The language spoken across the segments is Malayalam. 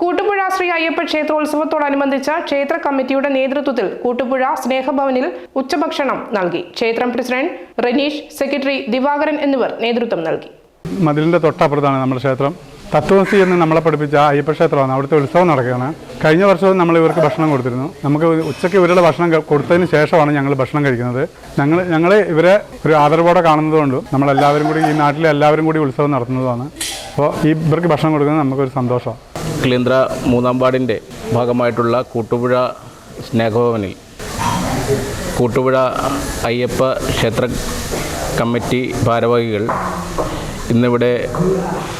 കൂട്ടുപുഴ ശ്രീ അയ്യപ്പ ക്ഷേത്രോത്സവത്തോടനുബന്ധിച്ച ക്ഷേത്ര കമ്മിറ്റിയുടെ നേതൃത്വത്തിൽ കൂട്ടുപുഴ സ്നേഹഭവനിൽ ഉച്ചഭക്ഷണം നൽകി. ക്ഷേത്രം പ്രസിഡന്റ് റനീഷ് സെക്രട്ടറി ദിവാകരൻ എന്നിവർ നേതൃത്വം നൽകി. മതിലിന്റെ തൊട്ടപ്പുറത്താണ് നമ്മുടെ ക്ഷേത്രം. തത്വസി എന്ന് നമ്മളെ പഠിപ്പിച്ച അയ്യപ്പ ക്ഷേത്രമാണ്. അവിടുത്തെ ഉത്സവം നടക്കുകയാണ്. കഴിഞ്ഞ വർഷവും നമ്മൾ ഇവർക്ക് ഭക്ഷണം കൊടുത്തിരുന്നു. നമുക്ക് ഉച്ചയ്ക്ക് ഇവരുടെ ഭക്ഷണം കൊടുത്തതിന് ശേഷമാണ് ഞങ്ങൾ ഭക്ഷണം കഴിക്കുന്നത്. ഞങ്ങൾ ഞങ്ങൾ ഇവരെ ഒരു ആദരവോടെ കാണുന്നതുകൊണ്ട് നമ്മളെല്ലാവരും കൂടി ഈ നാട്ടിലെ എല്ലാവരും കൂടി ഉത്സവം നടത്തുന്നതാണ് അപ്പോൾ ഇവർക്ക് ഭക്ഷണം കൊടുക്കുന്നത് നമുക്കൊരു സന്തോഷമാണ്. കിളിയന്ത്ര മൂന്നാം വാർഡിന്റെ ഭാഗമായിട്ടുള്ള കൂട്ടുപുഴ സ്നേഹഭവനിൽ. കൂട്ടുപുഴ അയ്യപ്പ ക്ഷേത്ര കമ്മിറ്റി ഭാരവാഹികൾ ഇന്നിവിടെ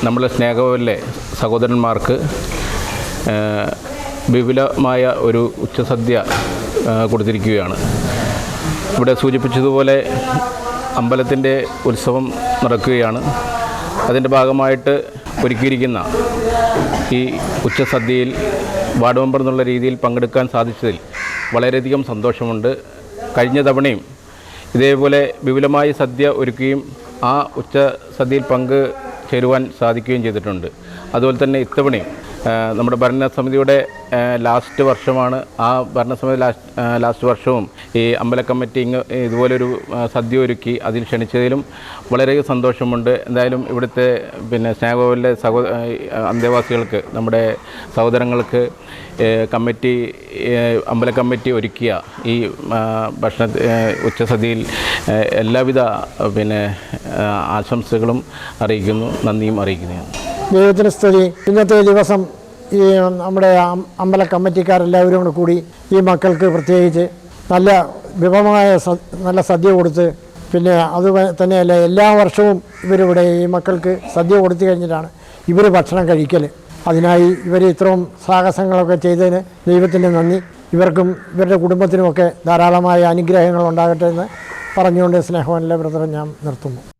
നമ്മളെ സ്നേഹഭവനിലെ സഹോദരന്മാർക്ക് വിപുലമായ ഒരു ഉച്ചസദ്യ കൊടുത്തിരിക്കുകയാണ്. ഇവിടെ സൂചിപ്പിച്ചതുപോലെ അമ്പലത്തിന്റെ ഉത്സവം നടക്കുകയാണ്. അതിന്റെ ഭാഗമായിട്ട് ഒരുക്കിയിരിക്കുന്ന ഈ ഉച്ചസദ്യയിൽ വാർഡ് മെമ്പർ എന്നുള്ള രീതിയിൽ പങ്കെടുക്കാൻ സാധിച്ചതിൽ വളരെയധികം സന്തോഷമുണ്ട്. കഴിഞ്ഞ തവണയും ഇതേപോലെ വിപുലമായ സദ്യ ഒരുക്കുകയും ആ ഉച്ച സദ്യയിൽ പങ്ക് ചേരുവാൻ സാധിക്കുകയും ചെയ്തിട്ടുണ്ട്. അതുപോലെ തന്നെ ഇത്തവണയും നമ്മുടെ ഭരണസമിതിയുടെ ലാസ്റ്റ് വർഷമാണ്. ആ ഭരണസമിതി ലാസ്റ്റ് ലാസ്റ്റ് വർഷവും ഈ അമ്പല കമ്മിറ്റി ഇങ്ങ് ഇതുപോലൊരു സദ്യ ഒരുക്കി അതിൽ ക്ഷണിച്ചതിലും വളരെ സന്തോഷമുണ്ട്. എന്തായാലും ഇവിടുത്തെ പിന്നെ സ്നേഹഭവനിലെ സഹോ അന്തേവാസികൾക്ക് നമ്മുടെ സഹോദരങ്ങൾക്ക് കമ്മിറ്റി അമ്പല കമ്മിറ്റി ഒരുക്കിയ ഈ ഭക്ഷണ ഉച്ചസദ്യയിൽ എല്ലാവിധ പിന്നെ ആശംസകളും അറിയിക്കുന്നു നന്ദിയും അറിയിക്കുന്നതാണ് ദൈവത്തിന് സ്ഥിതി ഇന്നത്തെ ദിവസം ഈ നമ്മുടെ അമ്പല കമ്മിറ്റിക്കാരെല്ലാവരും കൂടെ കൂടി ഈ മക്കൾക്ക് പ്രത്യേകിച്ച് നല്ല വിഭവമായ നല്ല സദ്യ കൊടുത്ത് പിന്നെ അത് തന്നെയല്ല എല്ലാ വർഷവും ഇവരിവിടെ ഈ മക്കൾക്ക് സദ്യ കൊടുത്തു കഴിഞ്ഞിട്ടാണ് ഇവർ ഭക്ഷണം കഴിക്കൽ അതിനായി ഇവർ ഇത്രയും സാഹസങ്ങളൊക്കെ ചെയ്തതിന് ദൈവത്തിന്റെ നന്ദി. ഇവർക്കും ഇവരുടെ കുടുംബത്തിനുമൊക്കെ ധാരാളമായ അനുഗ്രഹങ്ങൾ ഉണ്ടാകട്ടെ എന്ന് പറഞ്ഞുകൊണ്ട് സ്നേഹമല്ല ബ്രദറെ ഞാൻ നിർത്തുന്നു.